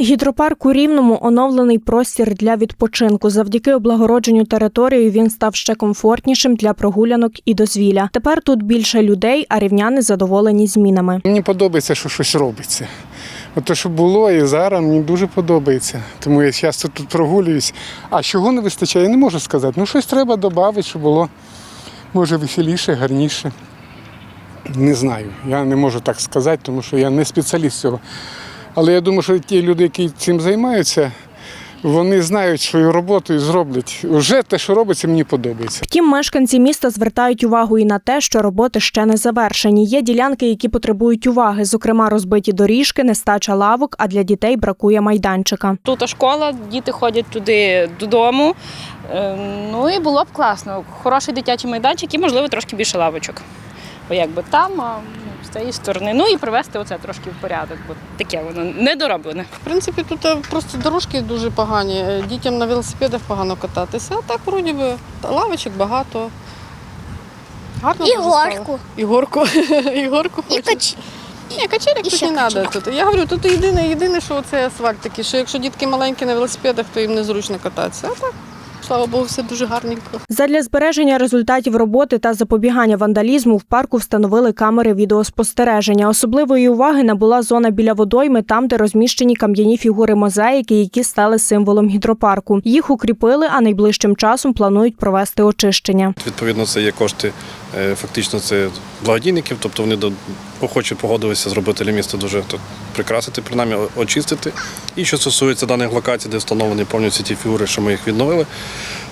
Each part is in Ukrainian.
Гідропарк у Рівному оновлений простір для відпочинку. Завдяки облагородженню території він став ще комфортнішим для прогулянок і дозвілля. Тепер тут більше людей, а рівняни задоволені змінами. Мені подобається, що щось робиться. От те, що було і зараз, мені дуже подобається. Тому я часто тут прогулююсь. А чого не вистачає, я не можу сказати. Ну, щось треба додати, щоб було може веселіше, гарніше. Не знаю. Я не можу так сказати, тому що я не спеціаліст цього. Але я думаю, що ті люди, які цим займаються, вони знають свою роботу і зроблять. Вже те, що робиться, мені подобається. Втім, мешканці міста звертають увагу і на те, що роботи ще не завершені. Є ділянки, які потребують уваги, зокрема розбиті доріжки, нестача лавок, а для дітей бракує майданчика. Тут школа, діти ходять туди додому. Е, Ну і було б класно. Хороший дитячий майданчик і, можливо, трошки більше лавочок. Бо якби там, а з цієї сторони. Ну і привести оце трошки в порядок, бо таке воно недороблене. В принципі, тут е, просто дорожки дуже погані. Е, Дітям на велосипедах погано кататися. А так, вроді би, лавочок багато. Гарно І горку. І горку. І горку кач... Ні, качелік і тут не треба. Тут. Я говорю, тут єдине, єдине, що це асфальт такий, що якщо дітки маленькі на велосипедах, то їм незручно кататися. А так, слава Богу, все дуже гарненько. Задля збереження результатів роботи та запобігання вандалізму в парку встановили камери відеоспостереження. Особливої уваги набула зона біля водойми, там, де розміщені кам'яні фігури мозаїки, які стали символом гідропарку. Їх укріпили, а найближчим часом планують провести очищення. Відповідно, це є кошти, фактично це благодійників, тобто вони охоче погодилися зробити для міста дуже прикрасити, принаймні очистити. І що стосується даних локацій, де встановлені повністю ті фігури, що ми їх відновили,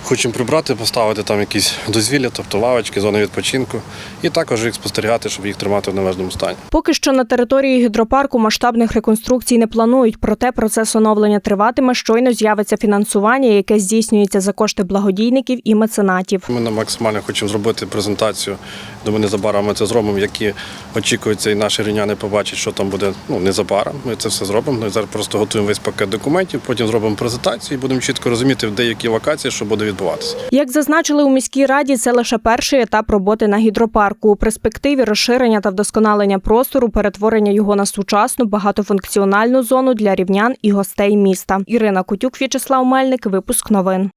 хочемо прибрати, поставити там якісь дозвілля, тобто лавочки, зони відпочинку, і також їх спостерігати, щоб їх тримати в належному стані. Поки що на території гідропарку масштабних реконструкцій не планують, проте процес оновлення триватиме. Щойно з'явиться фінансування, яке здійснюється за кошти благодійників і меценатів. Ми на максимально хочемо зробити презентацію. Думаю, незабаром ми це зробимо, які очікуються, і наші рівняни побачать, що там буде ну, незабаром. Ми це все зробимо. Ми зараз просто готуємо весь пакет документів, потім зробимо презентацію і будемо чітко розуміти, в деякій локації, що буде відбуватися. Як зазначили у міській раді, це лише перший етап роботи на гідропарку. У перспективі розширення та вдосконалення простору, перетворення його на сучасну багатофункціональну зону для рівнян і гостей міста. Ірина Кутюк, В'ячеслав Мельник, випуск новин.